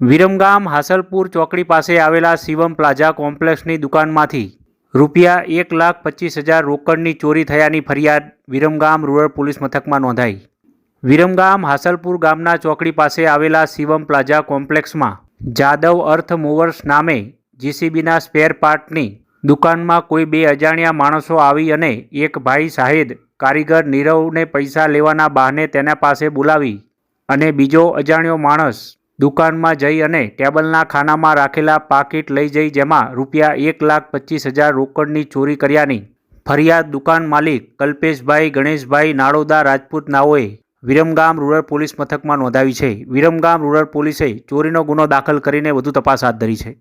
વિરમગામ હાસલપુર ચોકડી પાસે આવેલા શિવમ પ્લાઝા કોમ્પ્લેક્સની દુકાનમાંથી રૂપિયા એક લાખ પચીસ હજાર રોકડની ચોરી થયાની ફરિયાદ વિરમગામ રૂરલ પોલીસ મથકમાં નોંધાઈ. વિરમગામ હાસલપુર ગામના ચોકડી પાસે આવેલા શિવમ પ્લાઝા કોમ્પ્લેક્સમાં જાદવ અર્થ મૂવર્સ નામે જીસીબીના સ્પેર પાર્ટની દુકાનમાં કોઈ બે અજાણ્યા માણસો આવી અને એક ભાઈ શાહિદ, કારીગર નીરવને પૈસા લેવાના બહાને તેના પાસે બોલાવી અને બીજો અજાણ્યો માણસ દુકાનમાં જઈ અને ટેબલના ખાનામાં રાખેલા પાકીટ લઈ જઈ જેમાં રૂપિયા એક લાખ પચીસ હજાર રોકડની ચોરી કર્યાની ફરિયાદ દુકાન માલિક કલ્પેશભાઈ, ગણેશભાઈ નાળોદા રાજપૂત નાઓએ વિરમગામ રૂરલ પોલીસ મથકમાં નોંધાવી છે. વિરમગામ રૂરલ પોલીસે ચોરીનો ગુનો દાખલ કરીને વધુ તપાસ હાથ ધરી છે.